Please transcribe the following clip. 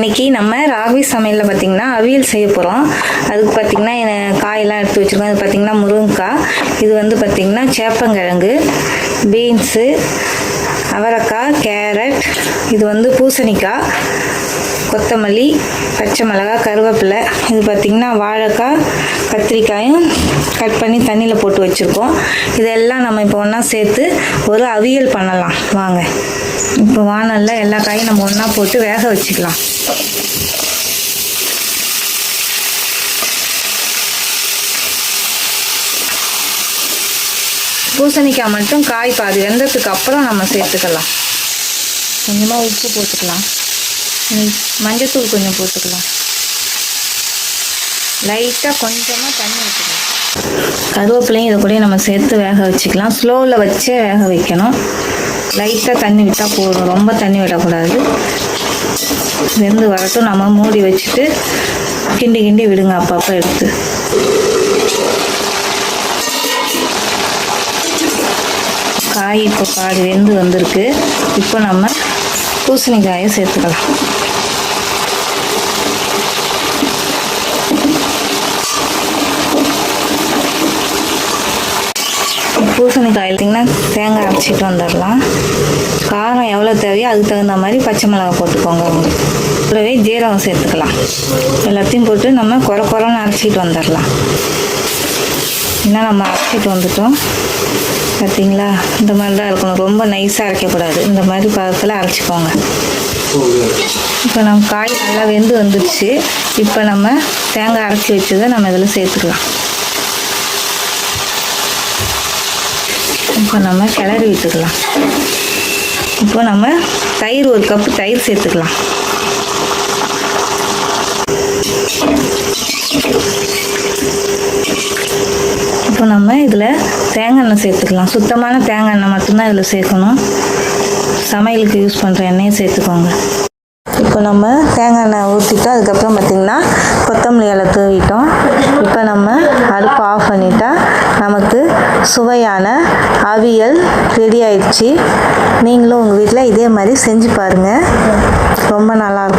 இன்னைக்கு நம்ம ராகவி சமையலில் பார்த்திங்கன்னா அவியல் செய்ய போகிறோம் அதுக்கு பார்த்திங்கன்னா என- காயெல்லாம் எடுத்து வச்சுருக்கோம். அது பார்த்திங்கன்னா முருங்கைக்காய். இது வந்து பார்த்திங்கன்னா சேப்பங்கிழங்கு பீன்ஸு அவரைக்காய் கேரட் இது வந்து பூசணிக்காய். கொத்தமல்லி பச்சை மிளகாய் கருவேப்பிலை. இது பார்த்திங்கன்னா வாழைக்காய் கத்திரிக்காயும் கட் பண்ணி தண்ணியில் போட்டு வச்சுருக்கோம். இதெல்லாம் நம்ம இப்போ ஒன்றா சேர்த்து ஒரு அவியல் பண்ணலாம். வாங்க. இப்போ வானலில் எல்லா காயும் நம்ம ஒன்றா போட்டு வேக வச்சுக்கலாம். பூசணிக்காய் மட்டும் காய் பாதி வெந்ததுக்கு அப்புறம் நம்ம சேர்த்துக்கலாம். கொஞ்சமாக உப்பு போட்டுக்கலாம். மஞ்சத்தூள் கொஞ்சம் போட்டுக்கலாம். லைட்டாக கொஞ்சமாக தண்ணி ஊற்றிக்கலாம் கருவேப்பிலையும் இதை கூட நம்ம சேர்த்து வேக வச்சுக்கலாம். ஸ்லோவில் வச்சே வேக வைக்கணும். லைட்டாக தண்ணி விட்டால் போதும். ரொம்ப தண்ணி விடக்கூடாது. வெந்து வரட்டும். நம்ம மூடி வச்சுட்டு கிண்டி கிண்டி விடுங்க. அப்பப்போ எடுத்து. காய் இப்போ பாதி வெந்து வந்திருக்கு. இப்போ நம்ம பூசணிக்காயை சேர்த்துக்கலாம். பூசணிக்காய் எடுத்திங்கன்னா தேங்காய் அரைச்சிட்டு வந்துடலாம். காரம் எவ்வளோ தேவையோ அதுக்கு தகுந்த மாதிரி பச்சை மிளகாய் போட்டுக்கோங்க உங்களுக்கு கூடவே ஜீரகம் சேர்த்துக்கலாம். எல்லாத்தையும் போட்டு நம்ம குறை குறைன்னு அரைச்சிட்டு வந்துடலாம். என்ன நம்ம அரைச்சிட்டு வந்துட்டோம். பார்த்தீங்களா இந்த மாதிரி தான் இருக்கணும். ரொம்ப நைஸாக அரைக்கக்கூடாது. இந்த மாதிரி பதத்தில் அரைச்சிக்கோங்க. இப்போ நம்ம காய் நல்லா வெந்து வந்துடுச்சு. இப்போ நம்ம தேங்காய் அரைச்சி வச்சதை நம்ம இதில் சேர்த்துக்கலாம். இப்போ நம்ம கிளறி விட்டுக்கலாம். இப்போ நம்ம தயிர் ஒரு கப்பு தயிர் சேர்த்துக்கலாம். இப்போ நம்ம இதில் தேங்காய் எண்ணெய் சேர்த்துக்கலாம். சுத்தமான தேங்காய் எண்ணெய் மட்டும்தான் இதில் சேர்க்கணும். சமையலுக்கு யூஸ் பண்ணுற எண்ணெயை சேர்த்துக்கோங்க. இப்போ நம்ம தேங்காய் எண்ணெய் ஊற்றிட்டு அதுக்கப்புறம் பார்த்திங்கன்னா கொத்தமல்லி இலை தூவிட்டோம். இப்போ நம்ம அடுப்பை ஆஃப் பண்ணிட்டா நமக்கு சுவையான அவியல் ரெடி ஆயிடுச்சு. நீங்களும் உங்கள் வீட்டில் இதே மாதிரி செஞ்சு பாருங்கள் ரொம்ப நல்லாயிருக்கும்